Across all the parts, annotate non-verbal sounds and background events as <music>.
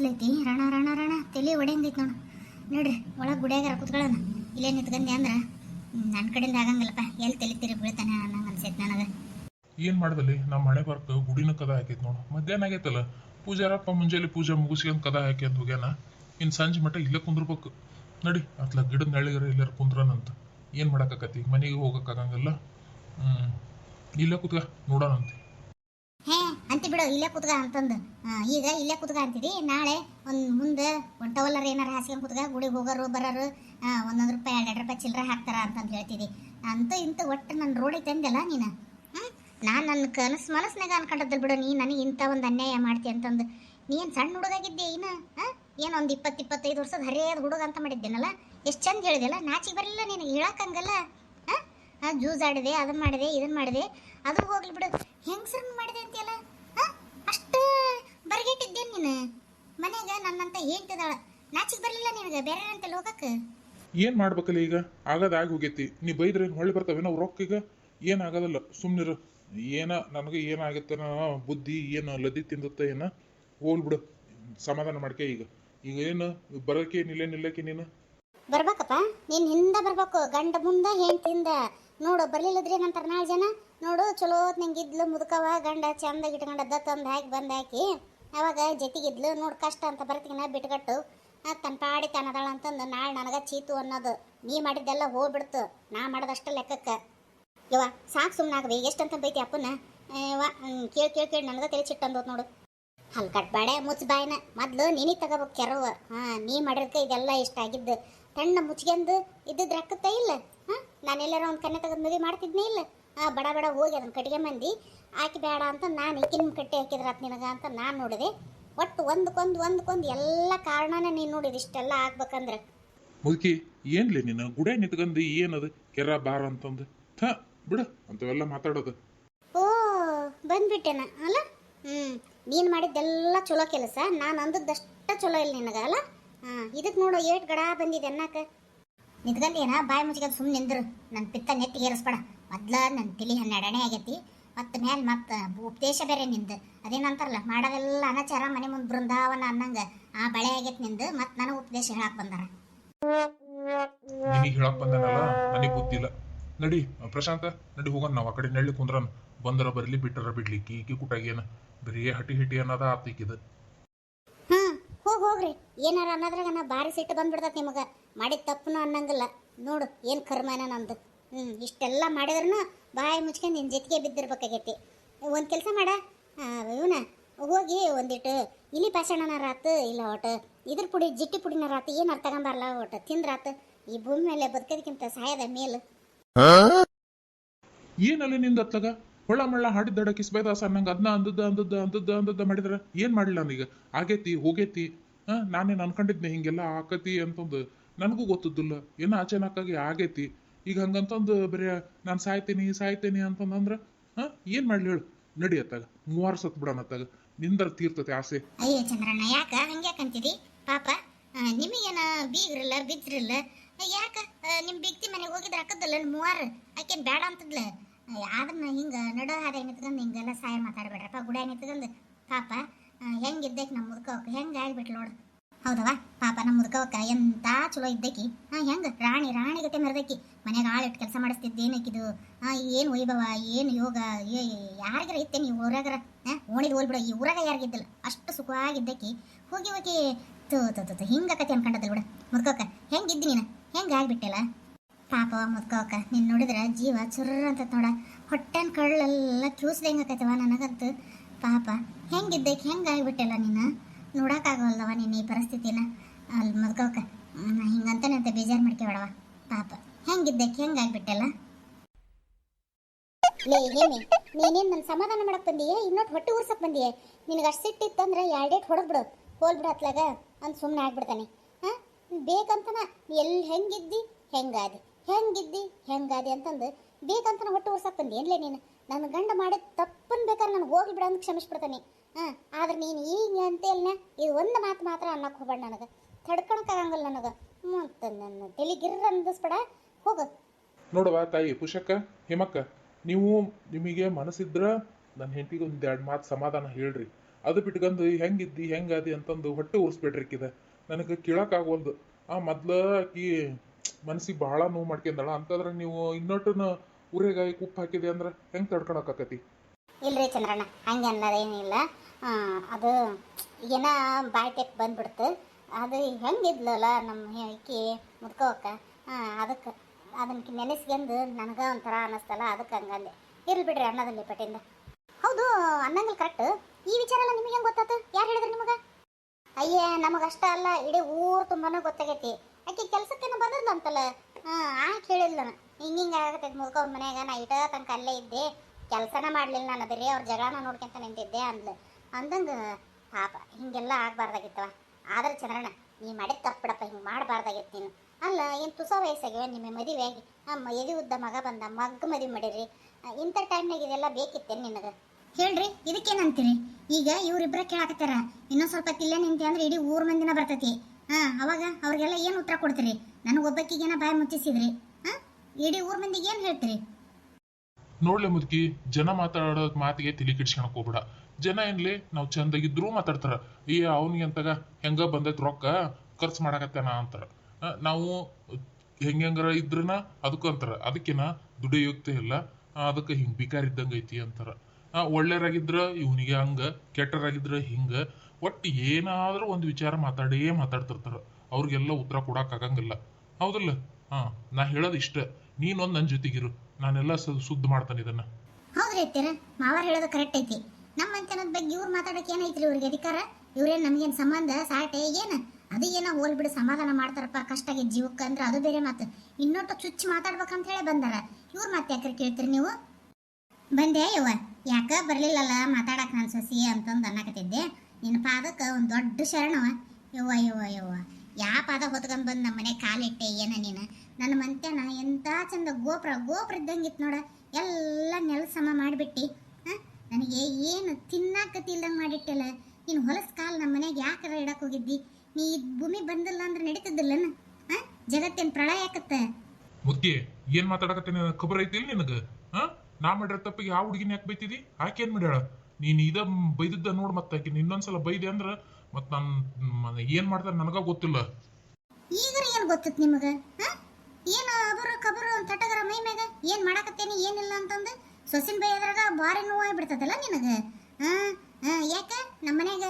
ಬಿಸಿಲೈತಿ ರಣ ರಣ ರಣ. ತಲೆ ಒಡೆಯಂಗೈತಿ ನೋಡು. ನೋಡ್ರಿ, ಒಳಗೆ ಗುಡಿಯಾಗಾರ ಕುತ್ಕೊಳ್ಳೋಣ ಇಲ್ಲೇ ನಿಂತ್ಕಂದೆ ಅಂದ್ರೆ ನನ್ನ ಕಡೆಯಿಂದ ಆಗಂಗಿಲ್ಲಪ್ಪ. ಎಲ್ಲಿ ತಲೆ ತಿರಿ ಬೀಳ್ತಾನೆ ಅನ್ನಂಗೆ ಅನ್ಸೈತೆ ನನಗೆ. ಏನ್ ಮಾಡ್ದಲ್ಲಿ? ನಮ್ಮ ಮನೆ ಬರ್ಕ ಗುಡಿನ ಕದ ಹಾಕೈತಿ ನೋಡು. ಮಧ್ಯಾಹ್ನ ಆಗೈತಲ್ಲ? ಪೂಜಾರಪ್ಪ ಮುಂಜಾನೆ ಪೂಜೆ ಮುಗಿಸ್ಕೊಂಡ್ ಕದ ಹಾಕಿ ಅಂತ ಹೋಗ್ಯಾನ. ಇನ್ ಸಂಜೆ ಮಟ್ಟ ಇಲ್ಲೇ ಕುಂದ್ರಬೇಕು. ನಡಿ, ಅತ್ಲ ಗಿಡದ ನಳಿಗರ ಇಲ್ಲಾರ ಕುಂದ್ರನಂತ ಏನ್ ಮಾಡಕ್ಕಾಕತಿ ಮನೆಗೆ ಹೋಗಕ್ಕಾಗಂಗಿಲ್ಲ ಹ್ಮ್, ಇಲ್ಲೇ ಕುತ್ಕ ನೋಡೋಣಂತೆ ಹೇ, ಅಂತ ಬಿಡು, ಇಲ್ಲೇ ಕುತ್ಕ ಅಂತಂದು. ಈಗ ಇಲ್ಲೇ ಕುತ್ಕ ಅಂತೀರಿ, ನಾಳೆ ಒಂದು ಮುಂದೆ ಒಂದು ಟವಲರ್ ಏನಾರ ಹಾಸ್ಕೊಂಡು ಕುತ್ಕ, ಗುಡಿಗೆ ಹೋಗೋರು, ಬರೋರು ಒಂದೊಂದು ರೂಪಾಯಿ, ಎರಡು ರೂಪಾಯಿ ಚಿಲ್ಲರೆ ಹಾಕ್ತಾರ ಅಂತಂದು ಹೇಳ್ತಿದಿ ಅಂತ ಇಂತ ಒಟ್ಟು ನನ್ನ ರೋಡಿ ತಂದೆಲ್ಲ ನೀನು? ನಾನು ನನ್ನ ಕನಸು ಮನಸ್ಸಿನಾಗ ಅನ್ಕೊಂಡದ್ದು ಬಿಡು, ನೀ ನನಗೆ ಇಂಥ ಒಂದು ಅನ್ಯಾಯ ಮಾಡ್ತಿ ಅಂತಂದು. ನೀನು ಸಣ್ಣ ಹುಡುಗಾಗಿದ್ದೆ ಇನ್ನು? ಏನು ಒಂದು ಇಪ್ಪತ್ತು ಇಪ್ಪತ್ತೈದು ವರ್ಷದ ಹರಿಯದ ಹುಡುಗ ಅಂತ ಮಾಡಿದ್ದೇನಲ್ಲ? ಎಷ್ಟು ಚಂದ ಹೇಳಿದೆಲ್ಲ? ನಾಚಿಗೆ ಬರಲಿಲ್ಲ ನೀನು, ಹೇಳಕ್ಕಂಗಲ್ಲ? ಹಾಂ? ಜ್ಯೂಸ್ ಆಡಿದೆ ಅದನ್ನು ಮಾಡಿದೆ ಇದನ್ನು ಮಾಡಿದೆ. ಅದು ಹೋಗ್ಲಿ ಬಿಡು. ಹೆಂಗಸ್ರನ್ನ ಮಾಡಿದೆ? ಬರಗೆಟ್ಟಿದ್ದೆ ನೀನು? ಮನೆಗೆ ನನ್ನಂತ ಹೇಳ್ತಿದ್ದಾಳ ನಾಚಿಗೆ ಬರಲಿಲ್ಲ ನಿನಗೆ ಬೇರೆ ಅಂತ ಲೋಕಕ್ಕೆ? ಏನ್ ಮಾಡ್ಬೇಕಲ್ಲ ಈಗ? ಆಗದ ಆಗಿ ಹೋಗೈತಿ. ನೀ ಬೈದ್ರೆ ಹೊಳ್ಳಿ ಬರ್ತಾವೆ ನಾವು ರೊಕ್ಕ ಈಗ ಏನ್ ಸುಮ್ಮನಿರು ಏನ ನನಗೆ ಏನಾಗತ್ತನ ಬುದ್ಧಿ ಏನು ಲದಿ ತಿಂದತ್ತ ಏನ? ಹೋಗ್ಬಿಡು ಸಮಾಧಾನ ಮಾಡ್ಕೆ ಈಗ. ಈಗ ಏನು? ಬರೋಕೆ ನಿಲ್ಲ ನಿಲ್ಲಕ್ಕೆ ನೀನು? ಬರ್ಬೇಕಪ್ಪ. ನೀನು ಹಿಂದ ಬರ್ಬೇಕು. ಗಂಡ ಮುಂದ ಹೆಂಡತಿಂದ ನೋಡು ಬರ್ಲಿಲ್ಲದ್ರಿ ಏನಂತಾರ ನಾಳೆ ಜನ? ನೋಡು ಚಲೋ ನಂಗಿದ್ಲು ಮುದುಕವ ಗಂಡ ಚಂದ ಇಟ್ಕೊಂಡದ್ದ ತಂದು ಹಾಕಿ ಬಂದು ಹಾಕಿ. ಅವಾಗ ಜೊತೆಗಿದ್ಲು ನೋಡು ಕಷ್ಟ ಅಂತ ಬರ್ತೀನ ಬಿಟ್ಕಟ್ಟು ಆ, ತನ್ನ ಪಾಡಿ ತಾನದಾಳ ಅಂತಂದು ನಾಳೆ ನನಗೆ ಚೀತು ಅನ್ನೋದು. ನೀ ಮಾಡಿದ್ದೆಲ್ಲ ಹೋಗ್ಬಿಡ್ತು ನಾ ಮಾಡಿದಷ್ಟು ಲೆಕ್ಕಕ್ಕೆ. ಯವ್ವ ಸಾಕು ಸುಮ್ಮನಾಗವಿ ಎಷ್ಟಂತ ಬೈತಿ ಅಪ್ಪನ ಯವ್ವ ಕೇಳಿ ಕೇಳಿ ಕೇಳಿ ನನಗೆ ತಲೆ ಚಿಟ್ಟಂದೋತ್ ನೋಡು. ಹಲ್ ಕಟ್ಬೇಡ ಮುಚ್ಚ ಬಾಯಿನ. ಮೊದ್ಲು ನೀನಿ ತಗೋಬೇಕು ಕೆರವ. ಹಾಂ ನೀ ಮಾಡಿದ್ಕೆ ಇದೆಲ್ಲ ಇಷ್ಟ ಆಗಿದ್ದು. ತಣ್ಣ ಮುಚ್ಚಿಗೆಂದು ಇದ್ದಿದ್ದು ರಕ್ಕತ್ತ ಇಲ್ಲ. ಹಾಂ ನಾನೆಲ್ಲರೂ ಒಂದು ಕನ್ನೆ ತೆಗೆದು ಮದುವೆ ಮಾಡ್ತಿದ್ನೇ ಇಲ್ಲ. ಹಾಂ ಬಡ ಬಡ ಹೋಗಿ ಅದನ್ನ ಕಟ್ಗೆ ಮಂದಿ. ಆಕಿ ಬೇಡ ಅಂತ ನಾನು ಈಕಿನ ಕಟ್ಟಿ ಹಾಕಿದ್ರಾತ್ ನಿನಗ ಅಂತ ನಾನು ನೋಡಿದೆ. ಒಟ್ಟು ಒಂದಕ್ಕೊಂದು ಒಂದಕ್ಕೊಂದು ಎಲ್ಲ ಕಾರಣನೇ ನೀನು ನೋಡಿದ ಇಷ್ಟೆಲ್ಲ ಆಗ್ಬೇಕಂದ್ರೆ. ಮುದುಕಿ ಏನ್ಲಿ ನೀನು? ಗುಡೆ ನಿಂತ್ಕಂದು ಏನದು? ಕೆರ ಬಾರ ಅಂತಂದು. ಥ ಬಿಡು ಅಂತವೆಲ್ಲ ಮಾತಾಡೋದು. ಓ ಬಂದ್ಬಿಟ್ಟೆನ ಅಲ್ಲ? ಹ್ಞೂ ನೀನು ಮಾಡಿದ್ದೆಲ್ಲ ಚಲೋ ಕೆಲಸ ನಾನು ಅಂದದ್ದಷ್ಟ ಚಲೋ ಇಲ್ಲ ನಿನಗೆ ಅಲ್ಲ? ಹಾಂ ಇದಕ್ಕೆ ನೋಡು ಏಟ್ ಗಡ ಬಂದಿದೆ ಅನ್ನಕ. ಏನ ಬಾಯಿ ಮುಚ್ಕೊಂಡು ಸುಮ್ಮನೆ ನಿಂದ್ರು. ನನ್ನ ಪಿತ್ತ ನೆತ್ತಿಗೆ ಏರಿಸ್ಬೇಡ. ಮೊದ್ಲ ನನ್ನ ತಿಳಿ ಹನ್ನೆರಡನೇ ಆಗೈತಿ. ಮತ್ತು ಮೇಲೆ ಮತ್ತೆ ಉಪದೇಶ ಬೇರೆ ನಿಂದು. ಅದೇನಂತಾರಲ್ಲ ಮಾಡೋದೆಲ್ಲ ಅನಾಚಾರ ಮನೆ ಮುಂದೆ ಬೃಂದಾವನ ಅನ್ನಂಗೆ ಆ ಬಳೆ ಆಗೈತೆ ನಿಂದು ಮತ್ತೆ ನನಗೆ ಉಪದೇಶ ಹೇಳಕ್ಕೆ ಬಂದಾರ. ನಿನಗೆ ಹೇಳಕ್ ಬಂದನಲ್ಲ? ನನಗೆ ಗೊತ್ತಿಲ್ಲ ನಡಿ ಪ್ರಶಾಂತ ನಡಿ ಹೋಗೋಣ ನಾವು ಆ ಕಡೆ ನಳ್ಳಿ ಕುಂದ್ರನ್. ಬಂದರ ಬರ್ಲಿ ಬಿಟ್ಟರ ಬಿಡ್ಲಿಕ್ಕೆ ಈಕಿ ಕುಟಾಗೇನ ಬರೀ ಹಟಿ ಹಿಟಿ ಅನ್ನೋದ ಆತಿಕ್ಕಿದ ಹ್ಮ್ ಹೋಗ್ ಹೋಗ್ರಿ. ಏನಾರ ಅನ್ನೋದ್ರಾಗ ನಾ ಬಾರಿ ಸಿಟ್ಟು ಬಂದ್ಬಿಡ್ತೈತಿ ನಿಮಗ. ಮಾಡಿದ ತಪ್ಪನು ಅನ್ನಂಗಿಲ್ಲ. ನೋಡು ಏನು ಕರ್ಮನ ನಂದು. ಹ್ಞೂ ಇಷ್ಟೆಲ್ಲ ಮಾಡಿದ್ರೂ ಬಾಯಿ ಮುಚ್ಕೊಂಡು ನಿನ್ನ ಜೊತೆಗೆ ಬಿದ್ದಿರ್ಬೇಕಾಗೈತಿ. ಒಂದು ಕೆಲಸ ಮಾಡ. ಇವನ ಹೋಗಿ ಒಂದಿಟ್ಟು ಇಲಿ ಪಾಷಾಣನಾರ ಆತು ಇಲ್ಲ ಒಟ್ಟು ಇದ್ರ ಪುಡಿ ಜಿಟ್ಟಿ ಪುಡಿನಾರ ಆತು ಅರ್ಥ ತಗೊಂಬಾರಲ್ಲ ಒಟ್ಟು ತಿಂದ್ರಾತ ಈ ಭೂಮಿ ಮೇಲೆ ಬದುಕೋದಕ್ಕಿಂತ ಸಾಯದ ಮೇಲು. ಏನಲ್ಲ ನಿಂದ ತಗ ಹೊಳ್ಳ ಮಳ್ಳ ಹಾಡಿದ್ದಡ ಕಿಸ್ಬೈದಾಸ ನಂಗೆ ಅದನ್ನ ಅಂದದ್ದ ಅಂದದ್ದ ಅಂದದ್ದ ಅಂದದ್ದ ಮಾಡಿದ್ರ ಏನ್ ಮಾಡ್ಲಿಲ್ಲ ನಾನೀಗ? ಆಗೇತಿ ಹೋಗೇತಿ ಹಾ ನಾನೇನ್ ಅನ್ಕೊಂಡಿದ್ನೆ ಹಿಂಗೆಲ್ಲ ಆಕತಿ ಅಂತಂದು ನನಗೂ ಗೊತ್ತದಿಲ್ಲ ಏನೋ ಅಚಾನಕ್ಕಾಗಿ ಆಗೇತಿ. ಈಗ ಹಂಗಂತಂದು ಬರೀ ನಾನು ಸಾಯ್ತೀನಿ ಸಾಯ್ತೀನಿ ಅಂತಂದ್ರೆ ಹಾ ಏನ್ ಮಾಡ್ಲಿ ಹೇಳು? ನಡಿ ಅತ್ತಾಗ ಮೂವಾರು ಸತ್ ಬಿಡೋಣ ಅತ್ತಾಗ ನಿಂದರ ತೀರ್ತತೆ ಆಸೆ. ಅಯ್ಯೋ ಚಂದ್ರಣ್ಣ ಯಾಕ ಹಂಗ್ಯಾಕಂತಿದಿ ಪಾಪ ಆ, ನಿಮಗೇನ ಬೀಗ್ರಿಲ್ಲ ಬಿದ್ರಿಲ್ಲ ಯಾಕ? ನಿಮ್ಮ ಬಿಗ್ತಿ ಮನೆಗೆ ಹೋಗಿದ್ರೆ ಹಾಕದಲ್ಲ ಮೂವಾರು? ಆಕೇನ್ ಬೇಡ ಅಂತದ್ಲ? ಆದ್ರನ್ನ ಹಿಂಗ ನಡೋ ಹಾದ ನಿಂತ್ಕೊಂಡು ಹಿಂಗೆಲ್ಲ ಸಹಾಯ ಮಾತಾಡ್ಬೇಡ್ರಪ್ಪ ಗುಡ ನಿಂತ್ಕೊಂಡು ಪಾಪ ಆ, ಹೆಂಗಿದ್ದಕ್ಕೆ ನಮ್ಮ ಮುದುಕ ಹೆಂಗೆ ಆಗ್ಬಿಟ್ಲು ನೋಡು. ಹೌದವ ಪಾಪ ನಮ್ಮ ಮುದುಕವಕ್ಕ ಎಂತ ಚಲೋ ಇದ್ದಕಿ ಹಾ ಹೆಂಗ? ರಾಣಿ ರಾಣಿ ಗತೆ ಮೆರೆದಕ್ಕಿ. ಮನೆಗೆ ಆಳಿಟ್ಟು ಕೆಲಸ ಮಾಡಿಸ್ತಿದ್ದೆ ಏನಕ್ಕಿದು ಆ, ಏನು ವೈಭವ, ಏನು ಯೋಗ? ಯಾರಿಗಾರ ಇತ್ತೆ ನೀ ಊರಾಗರ? ಓಣಿದ್ ಹೋಲ್ಬಿಡ ಈ ಊರಾಗ ಯಾರಿಗಿದ್ದಿಲ್ಲ? ಅಷ್ಟು ಸುಖವಾಗಿದ್ದಕ್ಕಿ. ಹೋಗಿ ಹೋಗಿ. ತು ತು ತು ತು ಹಿಂಗಕತಿ ಅನ್ಕೊಂಡದಲ್ಲ ಬಿಡ. ಮುದ್ಕೋಕ ಹೆಂಗಿದ್ದಿ ನೀನು? ಹೆಂಗ ಆಗ್ಬಿಟ್ಟೆಲ್ಲ? ಪಾಪ ಮುದ್ಕೋಕ ನೀನ್ ನೋಡಿದ್ರೆ ಜೀವ ಚುರ್ರ ಅಂತ ನೋಡ. ಹೊಟ್ಟೆನ್ ಕಳ್ಳೆಲ್ಲ ಕ್ಯೂಸ್ದಂಗಕೈತವ ನನಗಂತೂ. ಪಾಪ ಹೆಂಗಿದ್ದಕ್ಕೆ ಹೆಂಗೆ ಆಗ್ಬಿಟ್ಟೆಲ್ಲ ನೀನು? ನೋಡಕ್ಕಾಗವಲ್ದವ ನೀನು ಈ ಪರಿಸ್ಥಿತಿನ. ಅಲ್ಲಿ ಮುದ್ಕೋಕ ಅಂತ ಬೇಜಾರು ಮಾಡ್ಕೊಬೇಡವ ಪಾಪ. ಹೆಂಗಿದ್ದಕ್ಕೆ ಹೆಂಗಾಗ್ಬಿಟ್ಟಲ್ಲ? ಲೇ ಹೇಮಿ ನೀನೇನ್ ನನ್ನ ಸಮಾಧಾನ ಮಾಡಕ್ ಬಂದಿಯೇ? ಇನ್ನೊಟ್ಟು ಹೊಟ್ಟೆ ಉರ್ಸಕ್ಕೆ ಬಂದಿಯೇ? ನಿನಗೆ ಅಷ್ಟು ಸಿಟ್ಟಿತ್ತಂದ್ರೆ ಎರಡೇಟ್ ಹೊಡೆದ್ಬಿಡು ಹೋಲ್ಬಿಡು ಅತ್ಲಾಗ. ಅಂತ ಸುಮ್ಮನೆ ಆಗ್ಬಿಡ್ತಾನೆ. ಹಾಂ? ಬೇಕಂತನ ಎಲ್ಲಿ ಹೆಂಗಿದ್ದಿ? ಹೆಂಗಾದಿ. ಹೆಂಗಿದ್ದಿ? ಹೆಂಗಾದಿ ಅಂತಂದು ಬೇಕಂತನ ಹೊಟ್ಟೆ ಊರ್ಸಕ್ ಬಂದಿ. ಏನ್ಲೇ ನೀನು? ನನ್ನ ಗಂಡ ಮಾಡಿದ ತಪ್ಪನ್ ಬೇಕಾದ್ರೆ ನಾನು ಹೋಗಿ ಬಿಡ ಅಂತ ಕ್ಷಮಿಸ್ಬಿಡ್ತಾನೆ. ಹಾ ಆದ್ರೆ ನೀನು ಈಗ ಅಂತೇಲ್ನ ಇದು ಒಂದು ಮಾತು ಮಾತ್ರ ಅನ್ನಕ್ಕೆ ಹೋಗ್ಬೇಡ ನನಗೆ. ತಡ್ಕೊಳಕ್ಕಾಗಂಗಿಲ್ಲ ನನಗೆ. ಮತ್ತು ನನ್ನ ತಲೆ ಗಿರ್ರ ಅಂದಿಸ್ಬೇಡ. ಹೋಗು. ನೋಡವ ತಾಯಿ ಪುಷಕ್ಕ ಹಿಮಕ್ಕ ನೀವು ನಿಮಗೆ ಮನಸ್ಸಿದ್ರ ನನ್ನ ಹೆಂಡತಿಗೆ ಒಂದು ಎರಡು ಮಾತು ಸಮಾಧಾನ ಹೇಳ್ರಿ. ಅದು ಬಿಟ್ಕಂದು ಹೆಂಗಿದ್ದಿ ಹೆಂಗಾದಿ ಅಂತಂದು ಹೊಟ್ಟೆ ಉರ್ಸ್ಬೇಡ್ರಿ ಆಕಿದ. ನನಗೆ ಕೇಳೋಕ್ಕಾಗವಲ್ದು ಆ ಮೊದ್ಲ ಆಕಿ ಮನಸ್ಸಿಗೆ ಬಹಳ ನೋವು ಮಾಡ್ಕೊಂಡಳ. ಅಂತಂದ್ರೆ ನೀವು ಇನ್ನೊಟ್ಟನ ಉರೆಗಾಯಿ ಉಪ್ಪು ಹಾಕಿದೆ ಅಂದ್ರೆ ಹೆಂಗ್ ತಡ್ಕೊಳಕ್ಕಾಕತಿ ಇಲ್ರಿ ಚಂದ್ರಣ್ಣ ಹಂಗೆ ಅನ್ನೋದೇನಿಲ್ಲ. ಅದು ಏನ ಬಾಯ್ ತೆಕ್ ಬಂದ್ಬಿಡ್ತು. ಅದು ಹೆಂಗಿದ್ಲಲ್ಲ ನಮ್ಮ ಇಕ್ಕಿ ಮುದ್ಕೋಕ ಅದಕ್ಕೆ ಅದನ್ನ ನೆನೆಸ್ಕೊಂಡು ನನಗೆ ಒಂಥರ ಅನ್ನಿಸ್ತಲ್ಲ ಅದಕ್ಕೆ ಹಂಗಂದೆ. ಇರ್ಲಿ ಬಿಡ್ರಿ ಅನ್ನೋದಲ್ಲಿ ಪಟ್ಟಿಂದ. ಹೌದು ಅನ್ನಂಗಿಲ್ಲ ಕರೆಕ್ಟ್ ಈ ವಿಚಾರ ಎಲ್ಲ ನಿಮಗೆ ಹೆಂಗೆ ಗೊತ್ತಾತು? ಯಾರು ಹೇಳಿದ್ರು ನಿಮಗೆ? ಅಯ್ಯ ಅಷ್ಟ ಅಲ್ಲ, ಇಡೀ ಊರು ತುಂಬಾನೇ ಗೊತ್ತಾಗೈತಿ. ಆಕೆ ಕೆಲ್ಸಕ್ಕೇನು ಅಂತಲ್ಲ ಹಾಂ ಆ ಕೇಳಿಲ್ಲ ನಾನು. ಹಿಂಗೆ ಹಿಂಗೆ ಆಗತ್ತೆ ಮುದ್ಕ ಅವ್ರ ಮನ್ಯಾಗ. ನಾ ಇಟ ತನಕ ಅಲ್ಲೇ ಇದ್ದೆ. ಕೆಲಸನ ಮಾಡಲಿಲ್ಲ ನಾನು ಅದ್ರಿ ಅವ್ರ ಜಗಳನ ನೋಡ್ಕೊಂತ ನಿಂತಿದ್ದೆ ಅಂದ್ಲು. ಅಂದಂಗೆ ಪಾಪ ಹಿಂಗೆಲ್ಲ ಆಗಬಾರ್ದಾಗಿತ್ತವ. ಆದ್ರೆ ಚಂದ್ರಣ್ಣ ನೀ ಮಾಡಿದ ತಪ್ಪಿಡಪ್ಪ ಹಿಂಗೆ ಮಾಡಬಾರ್ದಾಗಿತ್ತು ನೀನು. ಅಲ್ಲ ಏನು ತುಸ ವಯಸ್ಸಾಗಿವೆ ನಿಮ್ಮ ಮದುವೆಯಾಗಿ. ಅಮ್ಮ ಎದಿ ಉದ್ದ ಮಗ ಬಂದ ಮಗ್ಗ ಮದುವೆ ಮಾಡಿರಿ ಆ, ಇಂಥ ಟೈಮ್ನಾಗ ಇದೆಲ್ಲ ಬೇಕಿತ್ತೇನು ನಿನಗೆ? ಹೇಳ್ರಿ ಇದಕ್ಕೇನಂತೀರಿ? ಈಗ ಇವರಿಬ್ಬರ ಕೇಳಾಕತ್ತಾರ ಇನ್ನೊಂದು ಸ್ವಲ್ಪ ತಿಲ್ಲ ನಿಂತೆ ಅಂದ್ರೆ ಇಡೀ ಊರ ಮಂದಿನ ಬರ್ತೈತಿ. ಹಾ ಅವಾಗ ಅವ್ರಿಗೆಲ್ಲ ಏನು ಉತ್ತರ ಕೊಡ್ತೀರಿ? ನನಗೊಬ್ಬಕ್ಕಿಗೇನ ಬಾಯಿ ಮುಚ್ಚಿಸಿದ್ರಿ. ಹಾ ಇಡೀ ಊರ್ ಮಂದಿಗೆ ಏನ್ ಹೇಳ್ತೀರಿ? ನೋಡ್ಲೆ ಮುದುಕಿ ಜನ ಮಾತಾಡೋ ಮಾತಿಗೆ ತಿಳಿ ಕೆಡ್ಸ್ಕೊಳಕ್ ಹೋಗ್ಬೇಡ. ಜನ ಏನ್ಲಿ ನಾವು ಚಂದಾಗಿದ್ರು ಮಾತಾಡ್ತಾರ. ಏ, ಅವನಿಗೆ ಅಂತಗ ಹೆಂಗ ಬಂದೈತ್ ರೊಕ್ಕ, ಖರ್ಚು ಮಾಡಾಕತ್ತಾನ ಅಂತಾರ. ನಾವು ಹೆಂಗಾರ ಇದ್ರನ ಅದಕ್ಕೂ ಅಂತಾರ. ಅದಕ್ಕಿನ ದುಡಿಯೋಗ್ತಾ ಇಲ್ಲ, ಅದಕ್ಕೆ ಹಿಂಗ್ ಬಿಕಾರ ಇದ್ದಂಗ ಐತಿ ಅಂತಾರ. ಒಳ್ಳೆಯರಾಗಿದ್ರ ಇವನಿಗೆ ಹಂಗ, ಕೆಟ್ಟರಾಗಿದ್ರ ಹಿಂಗ, ಒಟ್ಟು ಏನಾದ್ರೂ ಒಂದು ವಿಚಾರ ಮಾತಾಡೇ ಮಾತಾಡ್ತಿರ್ತಾರ. ಅವ್ರಿಗೆಲ್ಲ ಉತ್ತರ ಕೊಡಕ್ ಆಗಂಗಿಲ್ಲ. ಹೌದಲ್ಲ? ಹಾ, ನಾ ಹೇಳೋದು ಇಷ್ಟ. ನೀನೊಂದು ನನ್ನ ಜೊತೆಗಿರು. ನಾನೆಲ್ಲ ಸುದ್ದಿ ಮಾಡ್ತಾನೆ ಇದನ್ನ. ಹೌದ್ರಿ ಹೇಳೋದು ಕರೆಕ್ಟ್ ಐತಿ. ನಮ್ಮ ಮಂಚನದ ಬಗ್ಗೆ ಇವ್ರು ಮಾತಾಡಕ್ಕೆ ಏನೈತ್ರಿ ಇವ್ರಿಗೆ ಅಧಿಕಾರ? ಇವ್ರೇನು ನಮಗೇನು ಸಂಬಂಧ? ಸಾಟೆ? ಏನು? ಅದು ಏನೋ ಹೋಲ್ಬಿಡು ಸಮಾಧಾನ ಮಾಡ್ತಾರಪ್ಪ ಕಷ್ಟ ಆಗೈತ್ ಜೀವಕ್ಕೆ ಅಂದ್ರೆ ಅದು ಬೇರೆ ಮಾತು. ಇನ್ನೊಟ್ಟು ಚುಚ್ಚಿ ಮಾತಾಡ್ಬೇಕಂತ ಹೇಳಿ ಬಂದಾರ. ಇವ್ರ ಮತ್ತೆ ಯಾಕ್ರಿ ಕೇಳ್ತೀರಿ ನೀವು? ಬಂದೆ ಯವ್ವ. ಯಾಕ ಬರಲಿಲ್ಲಲ್ಲ ಮಾತಾಡಕ್ಕೆ ನಾನು ಸಸಿ ಅಂತಂದು ಅನ್ನಕತ್ತಿದ್ದೆ. ನಿನ್ನ ಪಾದಕ್ಕೆ ಒಂದು ದೊಡ್ಡ ಶರಣವ ಯವ್ವ ಯವ್ವ ಯವ್ವ. ಯಾ ಪಾದ ಹೊತ್ಕೊಂಡ್ ಬಂದು ನಮ್ಮ ಮನೆ ಕಾಲಿಟ್ಟೆ ಏನ ನೀನು? ನನ್ನ ಮಂತ್ಯನ ಎಂಥ ಚಂದ ಗೋಪುರ ಗೋಪುರ ಇದ್ದಂಗಿತ್ತು ನೋಡ. ಎಲ್ಲ ನೆಲಸಮ ಮಾಡಿಬಿಟ್ಟು. ನನಗೆ ಏನು ತಿನ್ನಾಕತಿ ಇಲ್ದಂಗೆ ಮಾಡಿಟ್ಟಲ್ಲ? ನೀನು ಹೊಲಸ್ ಕಾಲ್ ನಮ್ಮ ಮನೆಗೆ ಯಾಕರ ಇಡಕ್ ಹೋಗಿದ್ದಿ? ನೀ ಭೂಮಿ ಬಂದಿಲ್ಲ ಅಂದ್ರೆ ನಡೀತಿದ್ದಿಲ್ಲನ ಹಾಂ ಜಗತ್ತೇನು ಪ್ರಳಯ ಆಕತ್ತ ಮುದ್ದೆ ಏನ್ ಮಾತಾಡಕತ್ತೇನೆ ಖಬರ್ ಐತಿ ನಿನಗ? ಹಾ ನಾ ಮಾಡಿರೋ ತಪ್ಪಿಗೆ ಯಾವ ಹುಡುಗಿನ ಯಾಕೆ ಬೈತಿದಿ? ಆಕೆ ಏನ್ ಮಾಡ್ಯಾಳ? ನೀನ್ ಇದ ಬೈದಿದ್ದ ನೋಡ್ ಮತ್ತೆ ಆಕಿನ ಇನ್ನೊಂದ್ಸಲ ಬೈದೆ ಅಂದ್ರ ಮತ್ ನನ್ ಏನ್ ಮಾಡ್ತಾರ ನನಗ ಗೊತ್ತಿಲ್ಲ. ಈಗ ಏನು ಗೊತ್ತಿತ್ತು ನಿಮಗೆ? ಏನು ಅಬರು ಕಬರು ತಟಗರ ಮೈ ಮ್ಯಾಗ? ಏನು ಮಾಡಕತ್ತೇನಿ ಏನಿಲ್ಲ ಅಂತಂದು? ಸೊಸಿನ ಬೈಯದ್ರಾಗ ಬಾರಿ ನೋವು ಬಿಡ್ತದಲ್ಲ ನಿನಗೆ? ಹಾಂ ಹಾಂ ಯಾಕೆ? ನಮ್ಮ ಮನ್ಯಾಗ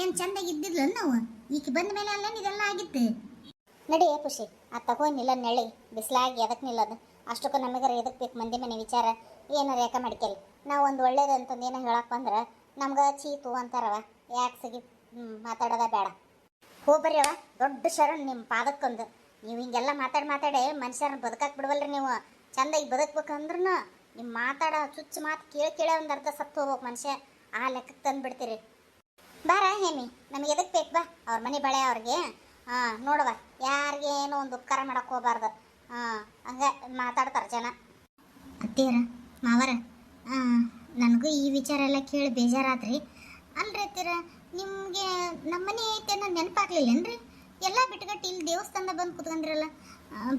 ಏನು ಚಂದಾಗಿ ಇದ್ದಿದ್ಲ ನಾವು? ಈಕೆ ಬಂದ ಮೇಲೆ ಅಲ್ಲ ಇದೆಲ್ಲ ಆಗಿತ್ತು? ನಡಿ ಖುಷಿ ಆ ತಗೋ ನಿಲ್ಲ ನೆಳಿ, ಬಿಸಿಲಾಗಿ ಎದಕ್ಕೆ ನಿಲ್ಲದು? ಅಷ್ಟಕ್ಕೂ ನಮಗರ ಎದಕ್ಕೆ ಬೇಕು ಮಂದಿ ಮನೆ ವಿಚಾರ? ಏನಾರ ಯಾಕೆ ಮಾಡ್ಕೇರಿ? ನಾವು ಒಂದು ಒಳ್ಳೇದು ಅಂತಂದು ಏನೋ ಹೇಳಕ್ ಬಂದ್ರೆ, ನಮ್ಗೆ ಚೀತು ಅಂತಾರವ. ಯಾಕೆ ಸಿಗಿ ಮಾತಾಡೋದ ಬೇಡ. ಹೋಗ್ಬರ್ರಿ ದೊಡ್ಡ ಶರಣ್ ನಿಮ್ಮ ಪಾದಕ್ಕೊಂದು. ನೀವು ಹಿಂಗೆಲ್ಲ ಮಾತಾಡಿ ಮಾತಾಡಿ ಮನುಷ್ಯರನ್ನ ಬದುಕಕ್ಕೆ ಬಿಡವಲ್ರಿ ನೀವು. ಚಂದಾಗಿ ಬದುಕ್ಬೇಕಂದ್ರೂ ನಿಮ್ಮ ಮಾತಾಡೋ ಚುಚ್ಚು ಮಾತು ಕೇಳಿ ಕೇಳಿ ಒಂದು ಅರ್ಧ ಸತ್ತು ಹೋಗ್ಬೇಕು ಮನುಷ್ಯ. ಆ ಲೆಕ್ಕಕ್ಕೆ ತಂದು ಬಿಡ್ತೀರಿ ಬಾರ ಹೇಮಿ, ನಮಗೆ ಎದಕ್ಕೆ ಬೇಕು? ಬಾ, ಅವ್ರ ಮನೆ ಬಳೆ ಅವ್ರಿಗೆ. ಹಾಂ ನೋಡುವ ಯಾರಿಗೆ ಏನೋ ಒಂದು ಉಪಕಾರ ಮಾಡಕ್ಕೆ ಹೋಗಬಾರ್ದು. ಹಾಂ, ಹಂಗೆ ಮಾತಾಡ್ತಾರೆ ಜನ. ಅತ್ತೀರ ಮಾವರ ನನಗೂ ಈ ವಿಚಾರ ಎಲ್ಲ ಕೇಳಿ ಬೇಜಾರಾದ್ರಿ. ಅಲ್ರಿ ಅತ್ತೀರ, ನಿಮಗೆ ನಮ್ಮನೆ ಐತೆ ಅನ್ನೋ ನೆನಪಾಗ್ಲಿಲ್ಲೇನ್ರಿ ಎಲ್ಲ ಬಿಟ್ಟುಗಟ್ಟಿ ಇಲ್ಲಿ ದೇವಸ್ಥಾನದ ಬಂದು ಕುತ್ಕೊಂಡಿರಲ್ಲ.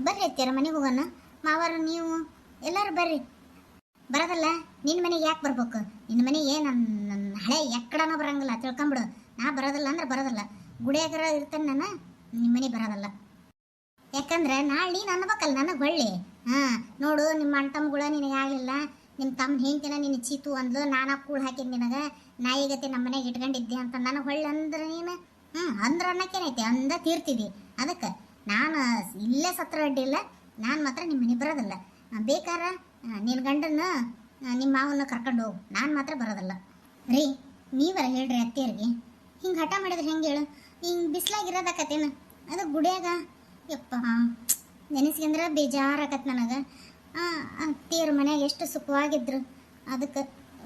ಬರ್ರಿ ಅತ್ತೀರ ಮನೆಗೆ ಹೋಗೋಣ. ಮಾವರ, ನೀವು, ಎಲ್ಲರೂ ಬರ್ರಿ. ಬರೋದಲ್ಲ ನಿನ್ನ ಮನೆಗೆ ಯಾಕೆ ಬರ್ಬೇಕು? ನಿನ್ನ ಮನೆಗೆ ನನ್ನ ನನ್ನ ಹಳೆ ಎಕ್ಕಡನೂ ಬರಂಗಿಲ್ಲ, ತಿಳ್ಕೊಂಬಿಡು. ನಾ ಬರೋದಿಲ್ಲ ಅಂದ್ರೆ ಬರೋದಿಲ್ಲ. ಗುಡಿಯಾಗರ ಇರ್ತೇನೆ ನಾನು ನಿಮ್ಮ ಮನೆ ಬರೋದಲ್ಲ. ಯಾಕಂದ್ರೆ ನಾಳೆ ನೀನು ಅನ್ಬೇಕಲ್ಲ ನನಗೆ ಹೊಳ್ಳಿ. ಹಾಂ, ನೋಡು, ನಿಮ್ಮ ಅಣ್ಣ ನಿನಗೆ ಆಗಲಿಲ್ಲ. ನಿಮ್ಮ ತಮ್ಮ ಹೆಂಡ್ತಿನ ನಿನ್ನ ಚೀತು ಅಂದ್ಲು, ನಾನು ಕೂಳು ಹಾಕಿದ್ ನಿನಗೆ. ನಾಯಿಗತಿ ನಮ್ಮ ಮನೆಗೆ ಇಟ್ಕೊಂಡಿದ್ದೆ ಅಂತ ನನಗೆ ಹೊಳ್ಳಿ ಅಂದ್ರೆ ನೀನು? ಹ್ಞೂ ಅಂದ್ರೆ ಅನ್ನಕ್ಕೇನೈತಿ? ಅಂದ ತೀರ್ತಿದ್ದಿ ಅದಕ್ಕೆ, ನಾನು ಇಲ್ಲೇ ಸತ್ರ ಅಡ್ಡಿಲ್ಲ ನಾನು ಮಾತ್ರ ನಿಮ್ಮ ಮನೆ ಬರೋದಿಲ್ಲ. ಬೇಕಾರ? ನಿನ್ನ ಗಂಡನ ನಿಮ್ಮ ಮಾವನ್ನ ಕರ್ಕೊಂಡು ಹೋಗು. ನಾನು ಮಾತ್ರ ಬರೋದಲ್ಲ. ರೀ ನೀವರ ಹೇಳ್ರಿ ಅತ್ತೆಯರಿಗೆ. ಹಿಂಗೆ ಹಠ ಮಾಡಿದ್ರೆ ಹೆಂಗೆ ಹೇಳು? ಹಿಂಗೆ ಬಿಸಿಲಾಗಿರೋದಾಕತ್ತೇನು ಅದು ಗುಡಿಯಾಗ? ಯಪ್ಪ ನೆನೆಸ್ಕೊಂಡ್ರೆ ಬೇಜಾರಾಕತ್ ನನಗೆ. ಅತ್ತೆಯರ ಮನ್ಯಾಗ ಎಷ್ಟು ಸುಖವಾಗಿದ್ರು. ಅದಕ್ಕೆ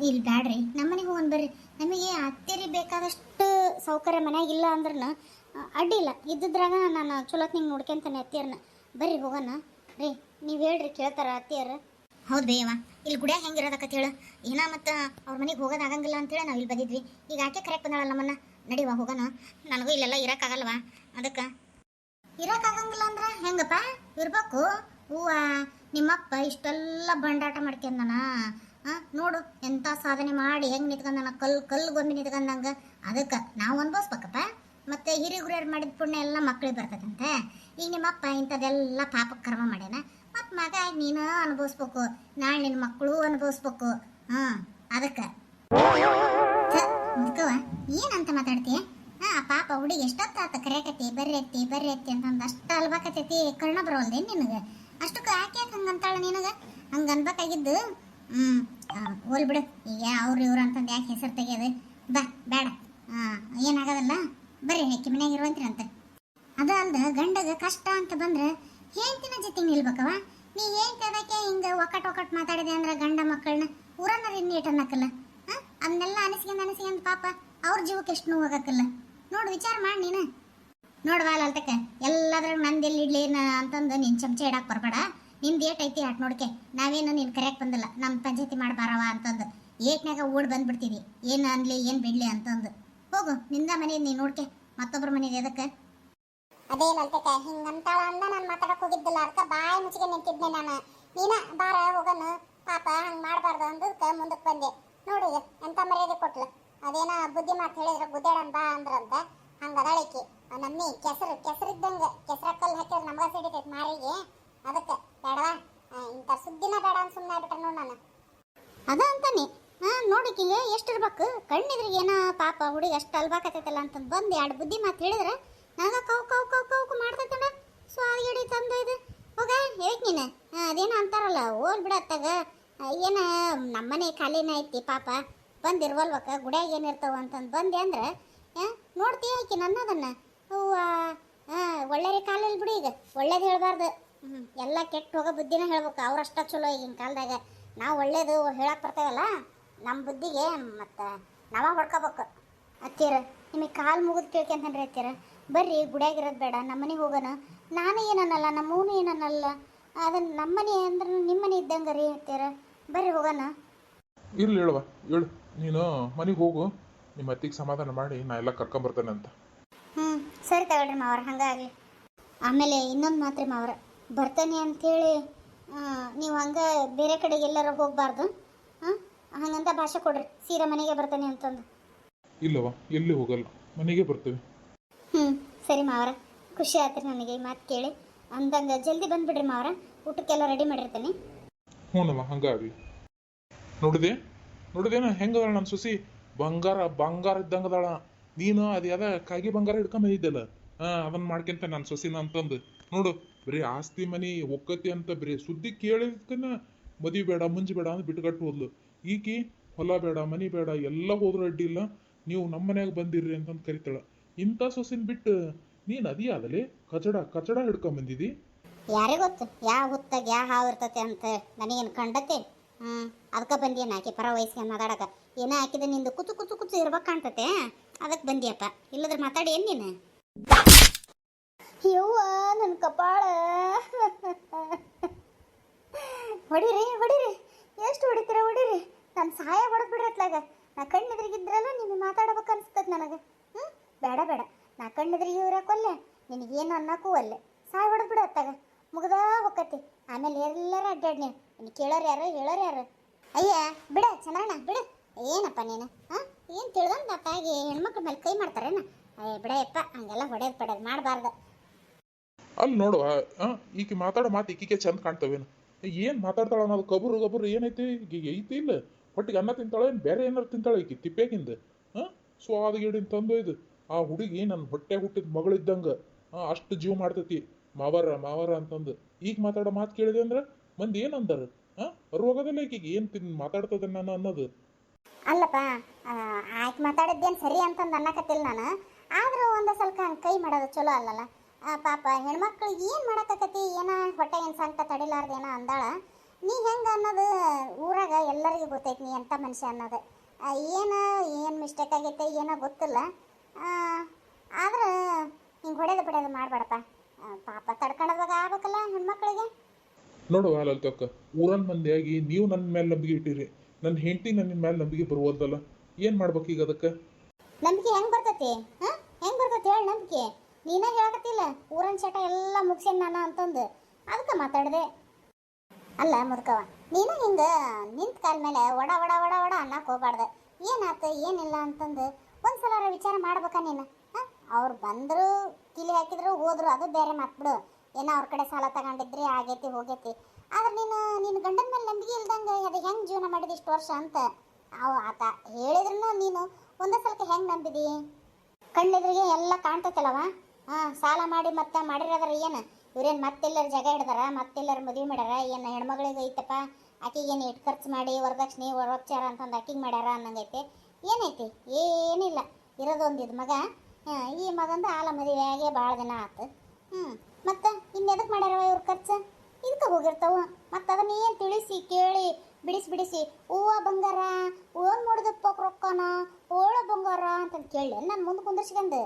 ಇಲ್ಲಿ ಬ್ಯಾಡ್ರಿ ನಮ್ಮ ಮನೆಗೆ ಹೋಗೋಣ ಬರ್ರಿ. ನಮಗೆ ಅತ್ತೆರಿ ಬೇಕಾದಷ್ಟು ಸೌಕರ್ಯ ಮನ್ಯಾಗ ಇಲ್ಲ ಅಂದ್ರನ ಅಡ್ಡಿಲ್ಲ ಇದ್ದಿದ್ರಾಗ ನಾನು ಚಲೋತ್ನಿಂಗೆ ನೋಡ್ಕೊಂತಾನೆ ಅತ್ತಿಯರನ್ನ ಬರ್ರಿ ಹೋಗೋಣ. ರೀ, ನೀವು ಹೇಳ್ರಿ ಕೇಳ್ತಾರ ಅತ್ತಿಯರು. ಹೌದು ಬೇಯವ್ವ ಇಲ್ಲಿ ಗುಡಿಯಾಗ ಹೆಂಗಿರೋದಕ್ಕತ್ ಹೇಳು. ಏನ ಮತ್ತು ಅವ್ರ ಮನೆಗೆ ಹೋಗೋದು ಆಗಂಗಿಲ್ಲ ಅಂತೇಳಿ ನಾವು ಇಲ್ಲಿ ಬಂದಿದ್ವಿ. ಈಗ ಆಕೆ ಕರೆಕ್ಟ್ ಬಂದಾಳಲ್ಲ ನಮ್ಮನ್ನ. ನಡಿವಾ ಹೋಗೋಣ. ನನಗೂ ಇಲ್ಲೆಲ್ಲ ಇರೋಕ್ಕಾಗಲ್ವಾ ಅದಕ್ಕೆ. ಇರೋಕ್ಕಾಗಂಗಿಲ್ಲ ಅಂದ್ರೆ ಹೆಂಗಪ್ಪ? ಇರ್ಬೇಕು. ಹೂವ, ನಿಮ್ಮಪ್ಪ ಇಷ್ಟೆಲ್ಲ ಬಂಡಾಟ ಮಾಡ್ಕೊಂಡನ ನೋಡು ಎಂಥ ಸಾಧನೆ ಮಾಡಿ ಹೆಂಗೆ ನಿಂತ್ಕೊಂಡನ ಕಲ್ ಕಲ್ಲು ಗೊಂಬಿ ನಿಂತ್ಕೊಂಡಂಗ. ಅದಕ್ಕೆ, ನಾವು ಅನ್ಭವಿಸ್ಬೇಕಪ್ಪ. ಹಿರಿಯ ಗುರಿಯರು ಮಾಡಿದ ಪುಣ್ಯ ಎಲ್ಲ ಮಕ್ಳಿಗೆ ಬರ್ತದಂತೆ. ಈಗ ನಿಮ್ಮಪ್ಪ ಇಂಥದ್ದೆಲ್ಲ ಪಾಪ ಕರ್ಮ ಮಾಡ್ಯಾನ. ಮತ್ ಮಗ, ನೀನು ಅನುಭವಿಸ್ಬೇಕು. ನಾಳೆ ನಿನ್ನ ಮಕ್ಕಳು ಅನುಭವಿಸ್ಬೇಕು. ಹಾ ಅದಕ್ಕ. ಮುದ್ಕವ ಏನಂತ ಮಾತಾಡ್ತೀಯ ಹಾ, ಪಾಪ ಹುಡುಗಿ ಎಷ್ಟೊತ್ತಾತ? ಕರೆಯಕತ್ತಿ ಬರ್ರಿ ಬರ್ರೆತ್ತಿ ಬರ್ರಿ ಅತ್ತಿ ಅಂತಂದು ಅಷ್ಟ ಅಲ್ಬಾಕತ್ತೈತಿ. ಕರ್ಣ ಬರೋಲ್ದೇನ್ ನಿನಗೆ? ಅಷ್ಟಕ್ಕೆ ಯಾಕೆ ಹಂಗ ಅಂತಾಳ ನಿನಗ? ಹಂಗ ಅನ್ಬೇಕಾಗಿದ್ದು? ಹ್ಮ್ ಓಲ್ ಬಿಡು. ಈಗ ಅವ್ರು ಇವ್ರು ಅಂತಂದು ಯಾಕೆ ಹೆಸರು ತೆಗಿಯೋದು? ಬಾ, ಬೇಡ. ಹಾ ಏನಾಗದಲ್ಲ? ಬರ್ರಿ ಹೆಕ್ಕಿ ಮನ್ಯಾಗ ಅಂತ. ಅದ ಅಲ್ದ ಗಂಡಗ ಕಷ್ಟ ಅಂತ ಬಂದ್ರೆ ಹೆಂಡತಿನ ಜೊತೆ ನಿಲ್ಬೇಕವ ನೀ ಹೆಂಡತಿ ಹಿಂಗೆ ಒಕ್ಕಟ್ ಒಕ್ಕಟ್ ಮಾತಾಡಿದೆ ಅಂದ್ರೆ ಗಂಡ ಮಕ್ಕಳನ್ನ ಊರನ್ನ ನೀಟ್ ಅನ್ನಕ್ಕಲ್ಲ ಹಾ? ಅದನ್ನೆಲ್ಲ ಅನಿಸ್ಕೊಂಡ್ ಅನಿಸ್ಕೊಂಡ್ ಪಾಪ ಅವ್ರ ಜೀವಕ್ಕೆ ಎಷ್ಟು ನೋವು ಆಗಕ್ಕಲ್ಲ ನೋಡು, ವಿಚಾರ ಮಾಡಿ ನೀನು. ನೋಡ್ವಾ ಅಲ್ತಕ್ಕ ಎಲ್ಲದ್ರಾಗ ನಂದು ಎಲ್ಲಿ ಇಡ್ಲಿ ಅಂತಂದು ನಿನ್ ಚಮಚ ಇಡಕ್ಕೆ ಬರಬೇಡ. ನಿಮ್ದು ಏಟ್ ಐತಿ ಅಟ್ ನೋಡ್ಕೆ. ನಾವೇನು ನೀನ್ ಕರೆಯಕ್ಕೆ ಬಂದಿಲ್ಲ. ನಮ್ಮ ಪಂಚಾಯತಿ ಮಾಡ್ಬಾರವ ಅಂತಂದು. ಏಟ್ನಾಗ ಓಡ್ ಬಂದ್ಬಿಡ್ತೀವಿ. ಏನು ಅನ್ಲಿ, ಏನು ಬಿಡ್ಲಿ ಅಂತಂದು. ಹೋಗು, ನಿಂದ ಮನೆ ನೀನು ನೋಡ್ಕೆ. ಮತ್ತೊಬ್ರ ಮನೆಗೆ ಎದಕ್ಕೆ? ಅದೇ ಹಿಂಗ ಹಿಂಗಂತಾಳ ಅಂದ ನಾನು ಮಾತಾಡಕ್ ಹೋಗಿದ್ದಿಲ್ಲ. ಅದಕ್ಕೆ ಬಾಯಿ ಮುಚ್ಚಿಗೆ ನಿಂತಿದ್ದೆ ನಾನು. ನೀನ ಬಾರ ಹೋಗನು. ಪಾಪ ಹಂಗ್ ಮಾಡಬಾರ್ದು ಅಂದದಕ್ಕೆ ಮುಂದಕ್ಕೆ ಬಂದೆ. ನೋಡಿ ಎಂತ ಮರ್ಯಾದೆ ಕೊಟ್ಲು? ಅದೇನ ಬುದ್ಧಿ ಮಾತು ಹೇಳಿದ್ರೆ ಗುದ್ದಾಡನ್ ಬಾ ಅಂದ್ರಂತ ಹಂಗ ಅದಳಿಕೆ ನಮ್ಮಿ ಕೆಸರು ಕೆಸರಿದ್ದಂಗ ಕೆಸರ ಕಲ್ಲು ಹಾಕಿದ್ರೆ ನಮಗ ಸಿಡಿತೈತೆ ಮಾರಿಗೆ. ಅದಕ್ಕೆ, ಬೇಡವಾ? ಇಂಥ ಸುದ್ದಿನ ಬೇಡ ಅಂತ ಸುಮ್ಮನೆ ಆಗ್ಬಿಟ್ರೆ ನೋಡ್ ನಾನು. ಅದ ಅಂತಾನೆ. ಹಾ ನೋಡಿಕಿಗೆ ಎಷ್ಟಿರ್ಬೇಕು ಕಣ್ಣಿದ್ರಿಗೆ ಏನೋ ಪಾಪ ಹುಡುಗಿ ಅಷ್ಟು ಅಲ್ಬಾಕತೈತಲ್ಲ ಅಂತ ಬಂದು ಎರಡು ಬುದ್ಧಿ ಮಾತು ಹೇಳಿದ್ರೆ ನನಗ ಕೌ ಕೌ ಕೌ ಕೌ ಮಾಡ್ತೈತಣ ಸೊ ಅಡಿಗೆ ತಂದು ಇದು. ಹೋಗ ಹೇಗೆ ನೀನು. ಅದೇನು ಅಂತಾರಲ್ಲ ಓಲ್ ಬಿಡತ್ತಾಗ ಏನ ನಮ್ಮನೆ ಖಾಲಿನ ಐತಿ ಪಾಪ. ಬಂದಿರ್ವಲ್ವಕ್ಕ, ಗುಡ್ಯಾಗ ಏನಿರ್ತಾವ ಅಂತಂದು ಬಂದೆ ಅಂದ್ರೆ ನೋಡ್ತೀಯ ಆಕಿ ನನ್ನದನ್ನ. ಅವ್ವ ಹಾ ಒಳ್ಳೆ ಕಾಲಲ್ಲಿ ಬಿಡಿ ಈಗ. ಒಳ್ಳೇದು ಹೇಳಬಾರ್ದು. ಎಲ್ಲ ಕೆಟ್ಟ ಹೋಗೋ ಬುದ್ಧಿನ ಹೇಳ್ಬೇಕು. ಅವ್ರಷ್ಟ ಚಲೋ ಈಗಿನ ಕಾಲದಾಗ. ನಾವು ಒಳ್ಳೇದು ಹೇಳಕ್ ಬರ್ತೇವಲ್ಲ ನಮ್ಮ ಬುದ್ಧಿಗೆ ಮತ್ತು ನಾವ ಹೊಡ್ಕೋಬೇಕು. ಅತ್ತೀರ, ನಿಮಗೆ ಕಾಲು ಮುಗಿದು ಕೇಳ್ಕೊಂತನ್ರಿ ಅತ್ತೀರ. ಬರ್ರಿ ಗುಡಿಯಾಗಿರೋದು ಬೇಡ ನಮ್ಮನೆಗೆ ಹೋಗೋಣ. ನಾನು ಏನನ್ನಲ್ಲ ನಮ್ಮೂನು ಏನನ್ನಲ್ಲ. ಅದನ್ನ ನಮ್ಮನೆ ಅಂದ್ರೆ ನಿಮ್ಮನೆ ಇದ್ದಂಗೆ ರೀ ಹೇಳ್ತೀರ ಬರ್ರಿ ಹೋಗೋಣ. ಇರ್ಲಿ ಹೇಳುವ. ಹೇಳು. ನೀನು ಮನೆಗೆ ಹೋಗು. ನಿಮ್ಮ ಅತ್ತಿಗೆ ಸಮಾಧಾನ ಮಾಡಿ ನಾ ಎಲ್ಲ ಕರ್ಕೊಂಬರ್ತೇನೆ ಅಂತ. ಹ್ಞೂ ಸರಿ ತಗೊಳ್ರಿ ಮಾವ್ರ ಹಂಗಾಗಲಿ. ಆಮೇಲೆ ಇನ್ನೊಂದು ಮಾತ್ರಿ ಮಾವ್ರ. ಬರ್ತೇನೆ ಅಂಥೇಳಿ ನೀವು ಹಂಗೆ ಬೇರೆ ಕಡೆಗೆ ಎಲ್ಲರೂ ಹೋಗಬಾರ್ದು. ಹಾಂ ಹಂಗಂತ ಭಾಷೆ ಕೊಡ್ರಿ. ಸೀರೆ ಮನೆಗೆ ಬರ್ತೇನೆ ಅಂತಂದು. ಇಲ್ಲವ ಎಲ್ಲಿ ಹೋಗಲ್ಲ. ಮನೆಗೆ ಬರ್ತೇವೆ. ಸರಿ ಮಾವರ, ಖುಷಿ ಆಯ್ತು ನನಗೆ ಈ ಮಾತು ಕೇಳಿ. ಅಂದಂಗೆ ಜಲ್ದಿ ಬಂದ್ಬಿಡ್ರಿ ಮಾವರ, ಊಟಕ್ಕೆಲ್ಲ ರೆಡಿ ಮಾಡಿರ್ತೀನಿ. ಹ್ಞೂನವ ಹಂಗಾಗ್ಲಿ. ನೋಡಿದೆ ನೋಡಿದೇನ ಹೆಂಗದಾಳ ನಮ್ಮ ಸುಸಿ? ಬಂಗಾರ ಬಂಗಾರ ಇದ್ದಂಗದಾಳ ನೀನು ಅದು ಯಾವ್ದ ಕಾಗಿ ಬಂಗಾರ ಹಿಡ್ಕೊಂಬಂದಿದ್ದಲ್ಲ ಹಾ ಅದನ್ನ ಮಾಡ್ಕೊಂತ ನನ್ನ ಸೊಸಿನ ಅಂತಂದು. ನೋಡು, ಬರೀ ಆಸ್ತಿ ಮನಿ, ಒಕ್ಕತಿ ಅಂತ ಬರೀ ಸುದ್ದಿ ಕೇಳಿದ್ಕನ ಮದುವೆ ಬೇಡ, ಮುಂಜಿ ಬೇಡ ಅಂತ ಬಿಟ್ಕಟ್ಟು ಹೋದ್ಲು. ಈಕಿ, ಹೊಲ ಬೇಡ, ಮನಿ ಬೇಡ, ಎಲ್ಲ ಹೋದ್ರೂ ಅಡ್ಡಿ ನೀವು ನಮ್ಮ ಮನ್ಯಾಗ ಬಂದಿರ್ರಿ ಅಂತಂದು ಕರಿತಾಳ. ಇಂಥ ಸೊಸಿನ ಬಿಟ್ಟು ನೀನು ಅದಿಯಾದಲೇ ಕಚಡ ಕಚಡ ಹಿಡ್ಕೊಂಡ್ ಬಂದಿದಿ? ಯಾರೇ ಗೊತ್ತು? ಯಾವ ಹೊತ್ತಾಗ ಯಾವ ಹಾವು ಇರ್ತತೆ ಅಂತ ನನಗೇನು ಕಂಡತೆ? ಹ್ಞೂ ಅದಕ್ಕೆ ಬಂದಿ ಆಕಿ? ಪರ ವಯಸ್ಸಿಗೆ ಮಾತಾಡಕ ಏನೋ ಹಾಕಿದ ನಿಂದು ಕುತು ಕುತು ಕುತು ಇರ್ಬೇಕು ಕಾಣ್ತತೆ ಅದಕ್ಕೆ ಬಂದಿಯಪ್ಪ. ಇಲ್ಲದ್ರೆ ಮಾತಾಡಿ ಏನು ನೀನು? ಯವ್ವ ನನ್ನ ಕಪಾಳ <laughs> ಹೊಡಿರಿ ಹೊಡಿರಿ ಎಷ್ಟು ಹೊಡಿತೀರ ಹೊಡಿರಿ ನಾನು ಸಹಾಯ ಹೊಡೆದ್ ಬಿಡ್ರಿ ಅತ್ಲಾಗ ನಾ ಕಣ್ಣೆದ್ರಿಗಿದ್ರಲ್ಲ ನಿಮಗೆ ಮಾತಾಡ್ಬೇಕು ಅನ್ಸ್ತದೆ ನನಗೆ ಹ್ಞೂ ಬೇಡ ಬೇಡ ನಾ ಕಣ್ಣೆದ್ರಿಗೆ ಇರಕ್ಕೊಲ್ಲೆ ನಿನಗೇನು ಅನ್ನಕ್ಕೂ ಅಲ್ಲ. ಸಾಯ್ ಹೊಡೆದ್ಬಿಡು ಅತ್ತಾಗ. ಮುಗ್ದ ಹೊಕ್ಕತಿ. ಆಮೇಲೆ ಎಲ್ಲರ ಅಡ್ಡಾಡ್ ನೀನು. ಇನ್ನು ಕೇಳೋರು ಯಾರು? ಹೇಳೋರು ಯಾರು? ಅಯ್ಯ, ಬಿಡ, ಚಂದ್ರಣ್ಣ, ಬಿಡು. ಏನಪ್ಪ ನೀನು? ಹಾಂ ಏನು ತಿಳ್ದಂತ ಮಾತಾಗಿ ಹೆಣ್ಮಕ್ಳ ಮೇಲೆ ಕೈ ಮಾಡ್ತಾರೇನ? ಅಯ್ಯ ಬಿಡಯಪ್ಪ ಹಂಗೆಲ್ಲ ಹೊಡೆಯೋದು ಪಡೆಯೋದು ಮಾಡಬಾರ್ದು. ಅಲ್ಲಿ ನೋಡುವ ಈಕೆ ಈಕಿ ಮಾತಾಡೋ ಮಾತು ಈಕಿಗೆ ಚಂದ ಕಾಣ್ತವೇನು? ಏನು ಮಾತಾಡ್ತಾಳ ಅನ್ನೋದು ಕಬ್ರು ಗಬುರು ಏನೈತಿ? ಈಗ ಐತಿ ಇಲ್ಲ? ಒಟ್ಟಿಗೆ ಅನ್ನ ತಿಂತಾಳೆ ಏನು ಬೇರೆ ಏನಾರು ತಿಂತಾಳ ಈಕಿ ತಿಪ್ಪೇಗಿಂದ? ಹಾ ಸ್ವಾದಗೇಡಿನ ತಂದು ಇದು. ಆ ಹುಡುಗಿ ನನ್ನ ಹೊಟ್ಟೆ ಹುಟ್ಟಿದ ಮಗಳಿದ್ದಂಗ. ಅಷ್ಟು ಜೀವ ಮಾಡ್ತೈತಿ. ಮಾವರ ಮಾವರ ಅಂತಂದು. ಈಗ ಮಾತಾಡೋ ಮಾತು ಕೇಳಿದೆ ಅಂದ್ರೆ ಮಂದಿ ಏನ್ ಅಂದಾರ ಹಾ ಅರುವಾಗದಲ್ಲ ಈಕಿಗೆ. ಏನ್ ತಿನ್ ಮಾತಾಡ್ತದೆ ನಾನು ಅನ್ನೋದು? ಅಲ್ಲಪ್ಪ ಆಕೆ ಮಾತಾಡಿದ್ದೇನು ಸರಿ ಅಂತಂದು ಅನ್ನಕತ್ತಿಲ್ಲ ನಾನು. ಆದರೂ ಒಂದು ಸ್ವಲ್ಪ ಕೈ ಮಾಡೋದು ಚಲೋ ಅಲ್ಲಲ್ಲ. ಆ, ಪಾಪ ಹೆಣ್ಮಕ್ಳು ಏನು ಮಾಡಕತ್ತತಿ? ಏನ ಹೊಟ್ಟೆ ಏನು ಸಂಕಟ ತಡಿಲಾರ್ದು ಏನೋ ಅಂದಾಳ? ನೀ ಹೆಂಗೆ ಅನ್ನೋದು ಊರಾಗ ಎಲ್ಲರಿಗೂ ಗೊತ್ತೈತಿ ನೀ ಎಂಥ ಮನುಷ್ಯ ಅನ್ನೋದು. ಏನು ಏನು ಮಿಸ್ಟೇಕ್ ಆಗೈತೆ ಏನೋ ಗೊತ್ತಿಲ್ಲ. ಆದ್ರೆ ಹಿಂಗೆ ಹೊಡೆದು ಬಿಡೋದು ಮಾಡಬೇಡಪ್ಪ. ಪಾಪ ತಡ್ಕೊಳ್ಳೋದಾಗ ಆಗ್ಬೇಕಲ್ಲ ಹೆಣ್ಮಕ್ಳಿಗೆ. ನೋಡುವ ಲಲಿತಕ್ಕ ಊರನ್ ಮಂದಿಯಾಗಿ ನೀವು ನನ್ನ ಮೇಲೆ ನಂಬಿಕೆ ಇಟ್ಟಿರಿ ನನ್ನ ಹೆಂಡತಿ ನನ್ನ ಮೇಲೆ ನಂಬಿಕೆ ಬರುವುದಲ್ಲ ಏನು ಮಾಡ್ಬೇಕು ಈಗ ಅದಕ್ಕೆ? ನಂಬಿಕೆ ಹೆಂಗ್ ಬರ್ತೈತಿ? ಹಾ? ಹೆಂಗ್ ಬರ್ತೈತಿ ಹೇಳಿ ನಂಬಿಕೆ? ನೀನ ಹೇಳಕತ್ತಿಲ್ಲ ಊರನ್ ಚಟ ಎಲ್ಲ ಮುಗಿಸೇನ್ ನಾನು ಅಂತಂದು. ಅದಕ್ಕೆ ಮಾತಾಡಿದೆ. ಅಲ್ಲ ಮುದ್ಕವ ನೀನು ಹಿಂಗ ನಿಂತ ಕಾಲ ಮೇಲೆ ಒಡ ಒಡ ಒಡ ಒಡ ಅನ್ನಕ್ ಹೋಗ್ಬಾರ್ದು. ಏನಾತ ಏನಿಲ್ಲ ಅಂತಂದು ಒಂದ್ಸಲ ವಿಚಾರ ಮಾಡ್ಬೇಕ ನೀನು? ಅವ್ರು ಬಂದರು ಕಿಲಿ ಹಾಕಿದ್ರು, ಹೋದ್ರು, ಅದು ಬೇರೆ ಮಾತ್ಬಿಡು ಏನೋ ಅವ್ರ ಕಡೆ ಸಾಲ ತಗೊಂಡಿದ್ರಿ, ಆಗೈತಿ, ಹೋಗೈತಿ. ಆದ್ರೆ ನೀನು ನಿನ್ನ ಗಂಡನ ಮೇಲೆ ನಂಬಿಕೆ ಇಲ್ದಂಗೆ ಅದು ಹೆಂಗೆ ಜೀವನ ಮಾಡಿದ ಇಷ್ಟು ವರ್ಷ ಅಂತ ಅವ ಆತ ಹೇಳಿದ್ರು ನೀನು ಒಂದೇ ಸಲಕ್ಕೆ ಹೆಂಗೆ ನಂಬಿದಿ? ಕಣ್ಣೆದ್ರಿಗೆ ಎಲ್ಲ ಕಾಣ್ತೈತಲ್ಲವ? ಹಾಂ, ಸಾಲ ಮಾಡಿ ಮತ್ತೆ ಮಾಡಿರೋದ್ರ ಏನು? ಇವ್ರೇನು ಮತ್ತೆಲ್ಲರ ಜಾಗ ಹಿಡ್ದಾರ, ಮತ್ತೆಲ್ಲರ ಮದುವೆ ಮಾಡ್ಯಾರ, ಏನು ಹೆಣ್ಮಗಳಿಗೆ ಐತಪ್ಪ? ಆಕಿಗೆ ಏನು ಇಟ್ಟು ಖರ್ಚು ಮಾಡಿ ವರದಕ್ಷಿಣೆ, ವರೋಪಚಾರ ಅಂತಂದು ಆಕಿಗೆ ಮಾಡ್ಯಾರ ಅನ್ನಂಗೈತೆ. ಏನೈತಿ? ಏನಿಲ್ಲ. ಇರೋದೊಂದು ಇದು ಮಗ. ಈ ಮಗಂದು ಆಲ ಆಗೇ ಭಾಳ ದಿನ ಆತು. ಹ್ಞೂ ಮತ್ತೆ ಇನ್ನೆದಕ್ಕೆ ಮಾಡ್ಯಾರವ ಇವ್ರ ಖರ್ಚು? ಇದಕ್ಕೆ ಹೋಗಿರ್ತಾವ. ಮತ್ತೆ ಅದನ್ನ ಏನು ತಿಳಿಸಿ, ಕೇಳಿ ಬಿಡಿಸಿ ಬಿಡಿಸಿ ಹೂವ ಬಂಗಾರ ಓನ್ ಮಾಡಿದಪ್ಪ ರೊಕ್ಕನ ಓಳ ಬಂಗಾರ ಅಂತಂದು ಕೇಳಿ. ನಾನು ಮುಂದೆ ಕುಂದರ್ಸ್ಕೊಂಡು.